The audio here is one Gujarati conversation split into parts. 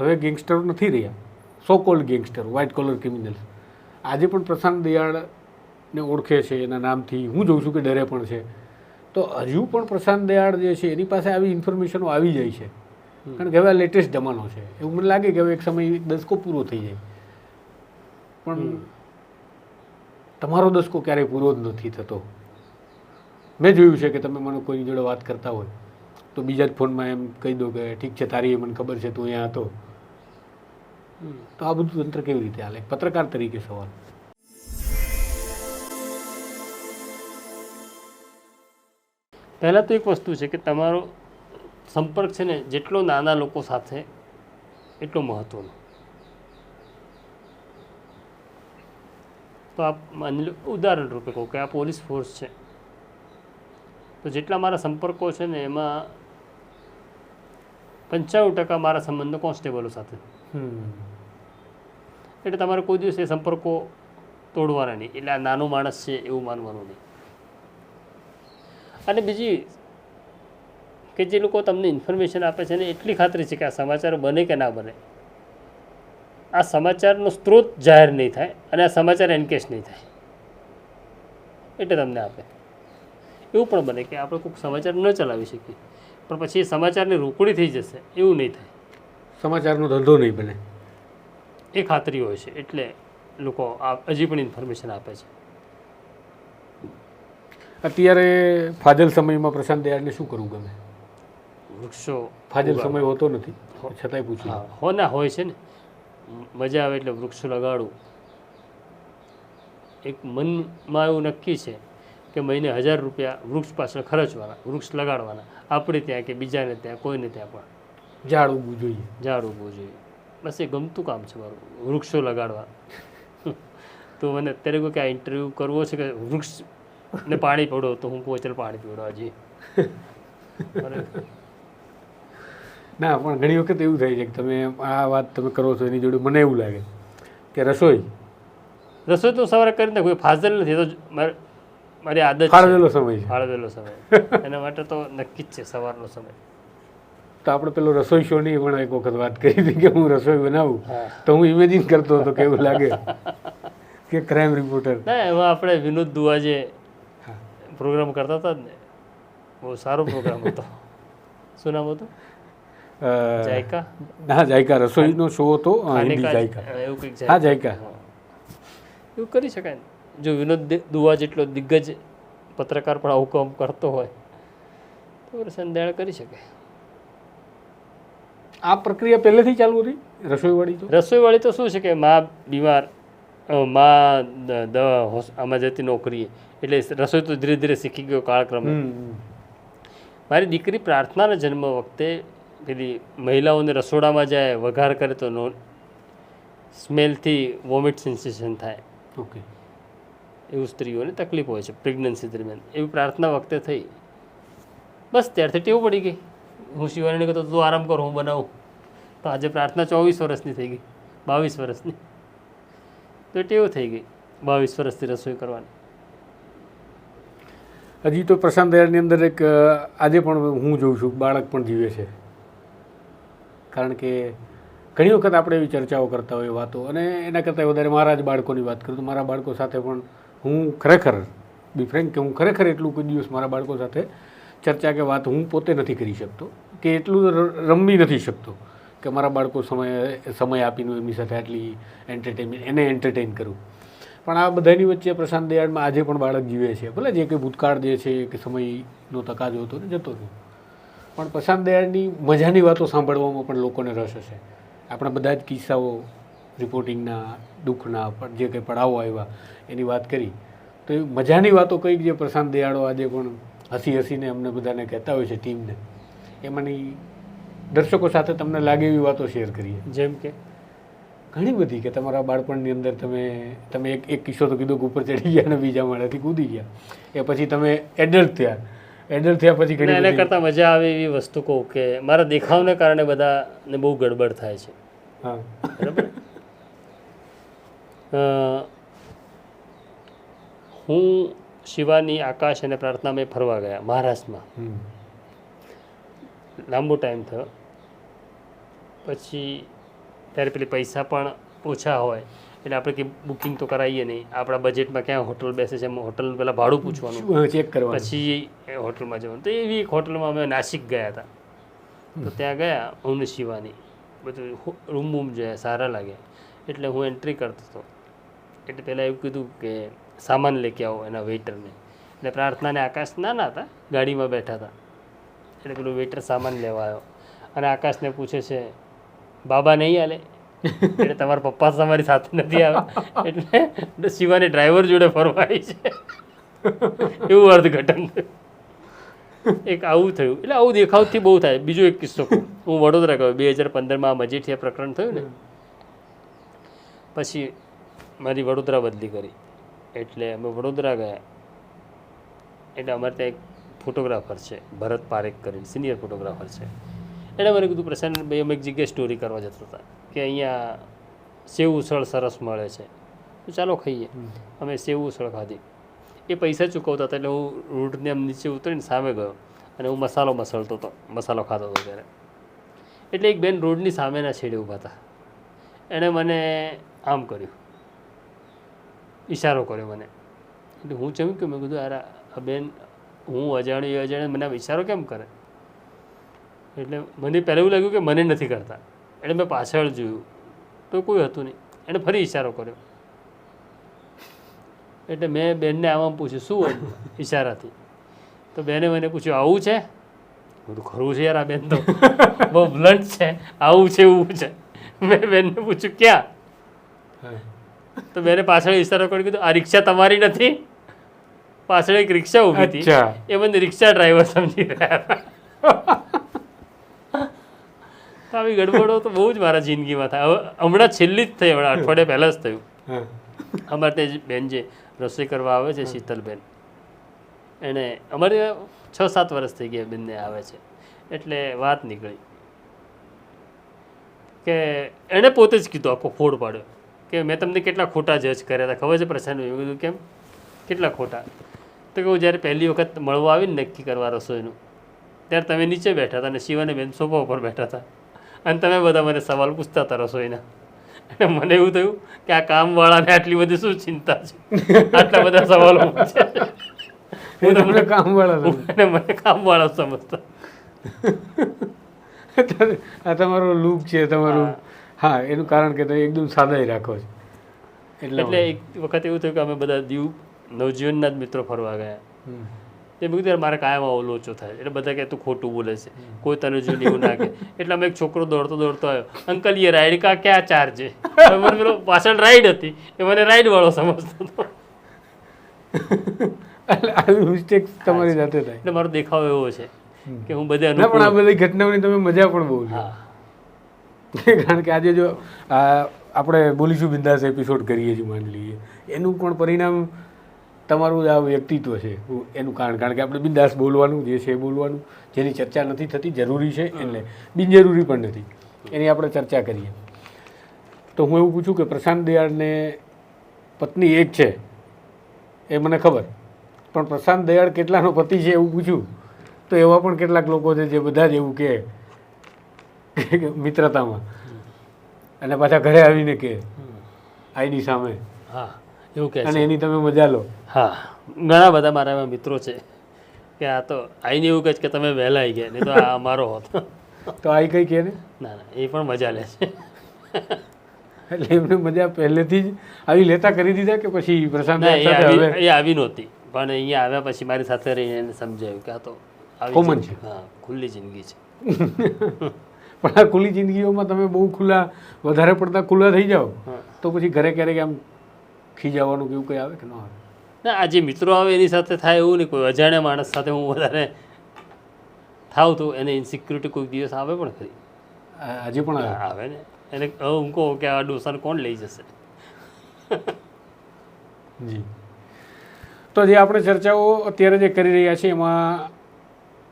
હવે ગેંગસ્ટરો નથી રહ્યા. So called gangster white collar criminals આજે પણ પ્રશાંત દયાળને ઓળખે છે એના નામથી. હું જોઉં છું કે ડરે પણ છે. તો હજુ પણ પ્રશાંત દયાળ જે છે એની પાસે આવી ઇન્ફોર્મેશનો આવી જાય છે. કારણ કે હવે આ લેટેસ્ટ જમાનો છે. એવું મને લાગે કે હવે એક સમય દસકો પૂરો થઈ જાય. પણ તમારો દસકો ક્યારેય પૂરો જ નથી થતો. મેં જોયું છે કે તમે મને કોઈની જોડે વાત કરતા હોય. તો બીજા જ ફોનમાં એમ કહી દો કે ઠીક છે, તારી એ મને ખબર છે, તું અહીંયા હતો. તો આ બધું તંત્ર કેવી રીતે હાલે? પત્રકાર તરીકે સવાલ. પહેલાં તો એક વસ્તુ છે કે તમારો સંપર્ક છે ને જેટલો નાના લોકો સાથે, એટલો મહત્ત્વનો તો આપ માની લો, ઉદાહરણ રૂપે કહું કે આ પોલીસ ફોર્સ છે. તો જેટલા મારા સંપર્કો છે ને એમાં પંચાણું ટકા મારા સંબંધો કોન્સ્ટેબલો સાથે. એટલે તમારે કોઈ દિવસ એ સંપર્કો તોડવાના નહીં. એટલે આ નાનો માણસ છે એવું માનવાનું નહીં. અને બીજી કે જે લોકો તમને ઇન્ફોર્મેશન આપે છે ને એટલી ખાતરી છે કે આ સમાચાર બને કે ના બને. આ સમાચારનો સ્ત્રોત જાહેર નહીં થાય અને આ સમાચાર એનકેશ નહીં થાય. એટલે તમને આપે. એવું પણ બને કે આપણે કોઈક સમાચાર ન ચલાવી શકીએ. પણ પછી સમાચારની રોકડી થઈ જશે એવું નહીં થાય. સમાચારનો ધંધો નહીં બને. એ ખાતરી હોય છે એટલે લોકો આ હજી પણ ઇન્ફોર્મેશન આપે છે. અત્યારે ફાજલ સમયમાં પ્રશાંત દયાળને શું કરવું ગમે? વૃક્ષો ફાજલ સમય હોતો નથી છતાંય પૂછું હો ના હોય છે ને. મજા આવે એટલે વૃક્ષો લગાડવું એક મનમાં એવું નક્કી છે કે મહિને હજાર રૂપિયા વૃક્ષ પાછળ ખર્ચવાના વૃક્ષ લગાડવાના. આપણે ત્યાં કે બીજાને ત્યાં કોઈને ત્યાં પણ. ઝાડ ઉગવું જોઈએ. ઝાડ ઉગવું જોઈએ. બસ એ ગમતું કામ છે મારું વૃક્ષો લગાડવા. તો મને અત્યારે કોઈ કે આ ઇન્ટરવ્યૂ કરવો છે કે વૃક્ષ ને પાણી પડો તો હું કહું ચાલ પાણી પીવડો હજી ના પણ ઘણી વખત એવું થાય છે કે તમે આ વાત તમે કરો છો એની જોડે મને એવું લાગે કે રસોઈ રસોઈ તો સવારે કરીને કોઈ ફાજલ નથી તો મારે- મારી આદત ફાળવેલો સમય છે. ફાળવેલો સમય. એના માટે તો નક્કી જ છે સવારનો સમય. તો આપણે પેલો રસોઈ શોની પણ એક વખત વાત કરી હતી કે હું રસોઈ બનાવું તો હું ઇમેજિન કરતો હતો કે એવું લાગે કે ક્રાઇમ રિપોર્ટર ના એમાં આપણે વિનોદ દુઆ જે પ્રોગ્રામ કરતા હતા ને બહુ સારો પ્રોગ્રામ હતો. શું નામ હતું? જાયકા? હા જાયકા. રસોઈનો શો હતો હિન્દી જાયકા. એવું કંઈક હા. જાયકા. એવું કરી શકાય ને. જો વિનોદ દુવા જેટલો દિગ્ગજ પત્રકાર પણ આવું કામ કરતો હોય તો સંદેહાળ કરી શકે. આ પ્રક્રિયા પહેલેથી ચાલુ હતી? રસોઈવાળી તો? રસોઈવાળી તો શું છે કે મા બીમાર મા આમાં જતી નોકરીએ એટલે રસોઈ તો ધીરે ધીરે શીખી ગયો કાળક્રમે. મારી દીકરી પ્રાર્થનાના જન્મ વખતે પેલી મહિલાઓને રસોડામાં જાય વઘાર કરે તો નો સ્મેલથી વોમિટ સેન્સેશન થાય. ઓકે. એવું સ્ત્રીઓને તકલીફ હોય છે પ્રેગ્નન્સી દરમિયાન. એવી પ્રાર્થના વખતે થઈ. બસ ત્યારથી ટેવ પડી ગઈ. હું શિવાનીને કહેતો, તું આરામ કર, હું બનાવું. તો આજે પ્રાર્થના ચોવીસ વર્ષની થઈ ગઈ. બાવીસ વર્ષની. તો ટેવ થઈ ગઈ, બાવીસ વર્ષથી રસોઈ કરવાની. હજી તો પ્રશાંત દયાળની અંદર એક આજે પણ હું જોઉં છું, બાળક પણ જીવે છે. કારણ કે ઘણી વખત આપણે એવી ચર્ચાઓ કરતા હોય વાતો. અને એના કરતાં વધારે મારા જ બાળકોની વાત કરું તો મારા બાળકો સાથે પણ હું ખરેખર બી ફ્રેન્ક કે હું ખરેખર એટલું કોઈ દિવસ મારા બાળકો સાથે ચર્ચા કે વાત હું પોતે નથી કરી શકતો, કે એટલું ર- રમી નથી શકતો કે મારા બાળકો સમય સમય આપીને એમની સાથે આટલી એન્ટરટેનમેન્ટ એને એન્ટરટેન કરું. પણ આ બધાની વચ્ચે પ્રશાંત દયાળમાં આજે પણ બાળક જીવે છે. ભલે જે કે ભૂતકાળ જે છે કે સમયનો તકાજો હતો ને જતો હતો પણ પ્રશાંત દયાળની મજાની વાતો સાંભળવામાં પણ લોકોને રસ હશે. આપણા બધા જ કિસ્સાઓ રિપોર્ટિંગના દુઃખના જે કંઈ પડાવો આવ્યા એની વાત કરી. તો એ મજાની વાતો કંઈક જે પ્રશાંત દયાળો આજે પણ હસી હસીને અમને બધાને કહેતા હોય છે ટીમને. એમાંની દર્શકો સાથે તમને લાગે એવી વાતો શેર કરીએ? જેમ કે? ઘણી બધી કે તમારા બાળપણની અંદર તમે તમે એક એક કિસ્સો તો કીધું કે ઉપર ચડી ગયા અને બીજા માળેથી કૂદી ગયા. એ પછી તમે એડલ્ટ થયા. એડલ્ટ થયા પછી ઘણી એના કરતાં મજા આવે એવી વસ્તુ કહું કે મારા દેખાવને કારણે બધાને બહુ ગડબડ થાય છે. હા. બરાબર? હું શિવાની આકાશ અને પ્રાર્થના મેં ફરવા ગયા મહારાષ્ટ્રમાં. લાંબો ટાઈમ થયો. પછી ત્યારે પેલી પૈસા પણ ઓછા હોય એટલે આપણે કે બુકિંગ તો કરાવીએ નહીં. આપણા બજેટમાં ક્યાં હોટલ બેસે છે એમ હોટલનું પહેલાં ભાડું પૂછવાનું. ચેક કરવાનું. પછી હોટલમાં જવાનું. તો એવી એક હોટલમાં અમે નાસિક ગયા હતા. તો ત્યાં ગયા હું શિવાની. બધું રૂમ બૂમ જોયા સારા લાગ્યા. એટલે હું એન્ટ્રી કરતો હતો. એટલે પહેલાં એવું કીધું કે સામાન લેકે આવો એના વેઇટરને. એટલે પ્રાર્થનાને આકાશ ના ના હતા ગાડીમાં બેઠા હતા. એટલે પેલું વેઇટર સામાન લેવા આવ્યો. અને આકાશને પૂછે છે બાબા નહીં આલે એટલે તમારા પપ્પા તમારી સાથે નથી આવે એટલે શિવાની ડ્રાઈવર જોડે ફરવા આવી છે. એવું અર્થઘટન એક આવું થયું. એટલે આવું દેખાવથી બહુ થાય. બીજો એક કિસ્સો હું વડોદરા ગયો. બે હજાર પંદરમાં મજીઠિયા પ્રકરણ થયું ને. પછી મારી વડોદરા બદલી કરી. એટલે અમે વડોદરા ગયા. એટલે અમારે ત્યાં એક ફોટોગ્રાફર છે ભરત પારેખ કરીને સિનિયર ફોટોગ્રાફર છે. એણે મને કીધું પ્રશાંતભાઈ અમે એક જગ્યાએ સ્ટોરી કરવા જતા હતા કે અહીંયા સેવ ઉસળ સરસ મળે છે. તો ચાલો ખાઈએ. અમે સેવ ઉસળ ખાધી. એ પૈસા ચૂકવતા હતા એટલે હું રૂટને આમ નીચે ઉતરીને સામે ગયો અને હું મસાલો મસળતો હતો મસાલો ખાતો હતો ત્યારે. એટલે એક બેન રોડની સામેના છેડે ઊભા હતા. એણે મને આમ કર્યું. ઈશારો કર્યો મને. એટલે હું ચમક્યું મેં કીધું આ બેન, હું અજાણી એ અજાણ્યો, મને ઈશારો કેમ કરે? એટલે મને પહેલાં એવું લાગ્યું કે મને નથી કરતા. એટલે મેં પાછળ જોયું. તો કોઈ હતું નહીં. એણે ફરી ઈશારો કર્યો. એટલે મેં બેનને આમ પૂછ્યું, શું હતું ઈશારાથી? તો બેને મને પૂછ્યું, આવું છે? બધું ખરું છે યાર આ બેન તો. બહુ બ્લન્ટ છે. આવું છે, એવું છે. મેં બેનને પૂછ્યું, ક્યાં? તો મેં પાછળ ઈશારો કરી કીધું આ રિક્ષા તમારી નથી. પાછળ એક રિક્ષા ઊભી હતી. એ મને રિક્ષા ડ્રાઈવર સમજી રહ્યા તો આવી ગડબડો તો બહુ જ મારા જિંદગીમાં થાય. હવે હમણાં છેલ્લી જ થઈ હમણાં અઠવાડિયા પહેલાં જ થયું. અમારે તે બેન જે રસોઈ કરવા આવે છે શીતલબેન એણે અમારે છ સાત વર્ષ થઈ ગયા બેનને આવે છે. એટલે વાત નીકળી કે એણે પોતે જ કીધું આખો ફોડ પાડ્યો. કે મેં તમને કેટલા ખોટા જજ કર્યા હતા? ખબર છે પ્રશાંત મેં કીધું કેમ? કેટલા ખોટા? તો કે હું જ્યારે પહેલી વખત મળવા આવીને નક્કી કરવા રસોઈનું ત્યારે તમે નીચે બેઠા હતા અને શિવાને બેન સોફા ઉપર બેઠા હતા. અને તમે બધા મને સવાલ પૂછતા હતા રસોઈના. એટલે મને એવું થયું કે આ કામવાળાને આટલી બધી શું ચિંતા છે? આટલા બધા સવાલો પૂછે છે. તમને કામવાળા અને મને કામવાળા સમજતા. આ તમારો લુક છે તમારું હા એનું કારણ કે તમે એકદમ સાદાઈ રાખો છો. એટલે એટલે એક વખત એવું થયું કે અમે બધા દીવ નવજીવનના જ મિત્રો ફરવા ગયા. તે મેં કીધું મારે કાયમ આવો લોચો થાય. એટલે બધા કે તું ખોટું બોલે છે. કોઈ તને જો એવું ના એટલે અમે એક છોકરો દોડતો દોડતો આવ્યો. અંકલ એ રાઈડ કા ક્યાં ચાર્જ છે મને પાછળ રાઈડ હતી. એ મને રાઈડ વાળો સમજતો હતો. આવી મિસ્ટેક તમારી જાતે થાય. એટલે મારો દેખાવ એવો છે કે હું બધા પણ આ બધી ઘટનાઓની તમે મજા પણ બહુ હા. કારણ કે આજે જો આપણે બોલીશું બિંદાસ એપિસોડ કરીએ છીએ માની લઈએ. એનું પણ પરિણામ તમારું આ વ્યક્તિત્વ છે એનું કારણ. કારણ કે આપણે બિંદાસ બોલવાનું જે છે એ બોલવાનું. જેની ચર્ચા નથી થતી જરૂરી છે એટલે. બિનજરૂરી પણ નથી. એની આપણે ચર્ચા કરીએ. તો હું એવું પૂછું કે પ્રશાંત દયાળને પત્ની એક છે એ મને ખબર. પણ પ્રશાંત દયાળ કેટલાનો પતિ છે એવું પૂછ્યું તો એવા પણ કેટલાક લોકો છે જે બધા જ એવું કહે. મિત્રતામાં. અને પાછા ઘરે આવીને કે આઈની સામે. હા એવું કે અને એની તમે મજા લો. હા ઘણા બધા મારા એવા મિત્રો છે કે આ તો આઈને એવું કહે છે કે તમે વહેલા આવી ગયા નહીં તો આ અમારો હોત. તો આઈ કઈ કહે ને? ના ના એ પણ મજા લે છે. એટલે એમને મજા પહેલેથી જ આવી લેતા કરી દીધા કે પછી પ્રશાંત એ આવી હવે? એ આવી નહોતી. પણ અહીંયા આવ્યા પછી મારી સાથે રહીને એને સમજાયું કે આ તો કોમન છે. હા ખુલ્લી જિંદગી છે. પણ આ ખુલ્લી જિંદગીઓમાં તમે બહુ ખુલ્લા વધારે પડતા ખુલ્લા થઈ જાઓ તો પછી ઘરે ક્યારેક આમ ખીજાવાનું કે એવું કંઈ આવે કે ન આવે? ના આ જે મિત્રો આવે એની સાથે થાય એવું નહીં. કોઈ અજાણ્યા માણસ સાથે હું વધારે થાવ તો એને ઇન્સિક્યુરિટી કોઈક દિવસ આવે પણ ખરી. હજી આજે પણ આવે? આવે ને. એને હું કહું કે આ ડોસાને કોણ લઈ જશે? જી. તો જે આપણે ચર્ચાઓ અત્યારે જે કરી રહ્યા છીએ એમાં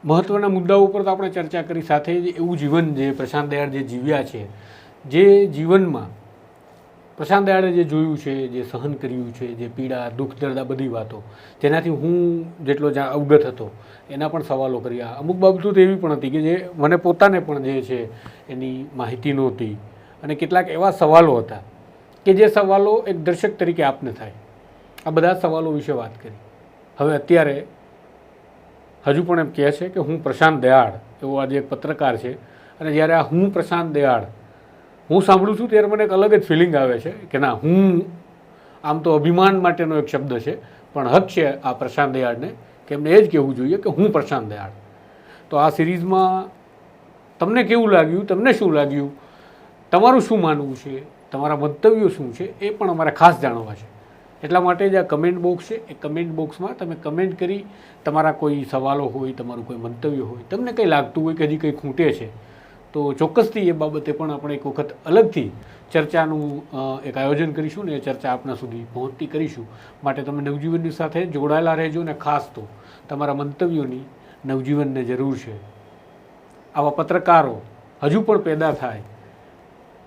મહત્ત્વના મુદ્દાઓ ઉપર તો આપણે ચર્ચા કરી, સાથે જ એવું જીવન જે પ્રશાંત દયાળ જે જીવ્યા છે, જે જીવનમાં પ્રશાંત દયાળે જે જોયું છે, જે સહન કર્યું છે, જે પીડા, દુઃખ, દર્દ બધી વાતો તેનાથી હું જેટલો જ્યાં અવગત હતો, એના પણ સવાલો કર્યા. અમુક બાબતો તો એવી પણ હતી કે જે મને પોતાને પણ જે છે એની માહિતી નહોતી. અને કેટલાક એવા સવાલો હતા કે જે સવાલો એક દર્શક તરીકે આપને થાય. આ બધા સવાલો વિશે વાત કરી. હવે અત્યારે હજુ પણ એમ કહે છે કે હું પ્રશાંત દયાળ, એવો આજે એક પત્રકાર છે. અને જ્યારે આ હું પ્રશાંત દયાળ, હું સાંભળું છું ત્યારે મને એક અલગ જ ફિલિંગ આવે છે કે ના, હું આમ તો અભિમાન માટેનો એક શબ્દ છે, પણ હક છે આ પ્રશાંત દયાળને કે એમને એ જ કહેવું જોઈએ કે હું પ્રશાંત દયાળ. તો આ સિરીઝમાં તમને કેવું લાગ્યું, તમને શું લાગ્યું? તમારું શું માનવું છે? તમારા મંતવ્યો શું છે? એ પણ અમારે ખાસ જાણવા છે. એટલા માટે જ આ કમેન્ટ બોક્સ છે. એ કમેન્ટ બોક્સમાં તમે કમેન્ટ કરી, તમારા કોઈ સવાલો હોય, તમારું કોઈ મંતવ્ય હોય, તમને કંઈ લાગતું હોય કે હજી કંઈ ખૂટે છે, તો ચોક્કસથી એ બાબતે પણ આપણે એક વખત અલગથી ચર્ચાનું એક આયોજન કરીશું ને એ ચર્ચા આપના સુધી પહોંચતી કરીશું. માટે તમે નવજીવનની સાથે જોડાયેલા રહેજો ને ખાસ તો તમારા મંતવ્યોની નવજીવનને જરૂર છે. આવા પત્રકારો હજુ પણ પેદા થાય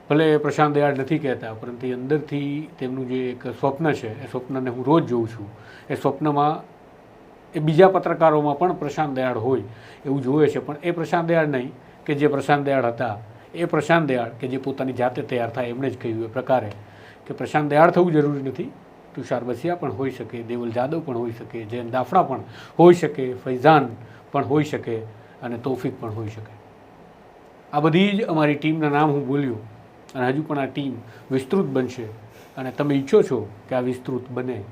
ભલે પ્રશાંત દયાળ નથી કહેતા, પરંતુ અંદરથી તેમનું જે એક સ્વપ્ન છે, એ સ્વપ્નને હું રોજ જોઉં છું. એ સ્વપ્નમાં એ બીજા પત્રકારોમાં પણ પ્રશાંત દયાળ હોય, એવું જોવે છે. પણ એ પ્રશાંત દયાળ નહીં કે જે પ્રશાંત દયાળ હતા, એ પ્રશાંત દયાળ કે જે પોતાની જાતે તૈયાર થાય, એમણે જ કહ્યું એ પ્રકારે કે પ્રશાંત દયાળ થવું જરૂરી નથી. તુષાર બસિયા પણ હોઈ શકે, દેવલ જાદવ પણ હોઈ શકે, જયંત દાફડા પણ હોઈ શકે, ફૈઝાન પણ હોઈ શકે અને તોફિક પણ હોઈ શકે. આ બધી જ અમારી ટીમના નામ હું બોલ્યો અને હજુ પણ આ ટીમ વિસ્તૃત બનશે. અને તમે ઈચ્છો છો કે આ વિસ્તૃત બને,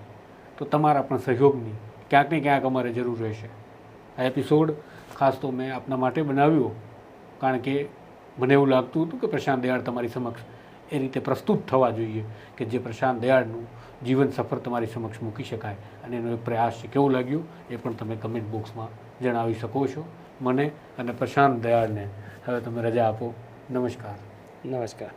તો તમારા પણ સહયોગની ક્યાંક ને ક્યાંક અમારે જરૂર રહેશે. આ એપિસોડ ખાસ તો મેં આપના માટે બનાવ્યો, કારણ કે મને એવું લાગતું હતું કે પ્રશાંત દયાળ તમારી સમક્ષ એ રીતે પ્રસ્તુત થવા જોઈએ કે જે પ્રશાંત દયાળનું જીવન સફર તમારી સમક્ષ મૂકી શકાય. અને એનો એક પ્રયાસ છે. કેવું લાગ્યું? એ પણ તમે કમેન્ટ બોક્સમાં જણાવી શકો છો, મને અને પ્રશાંત દયાળને. હવે તમે રજા આપો. નમસ્કાર. નમસ્કાર.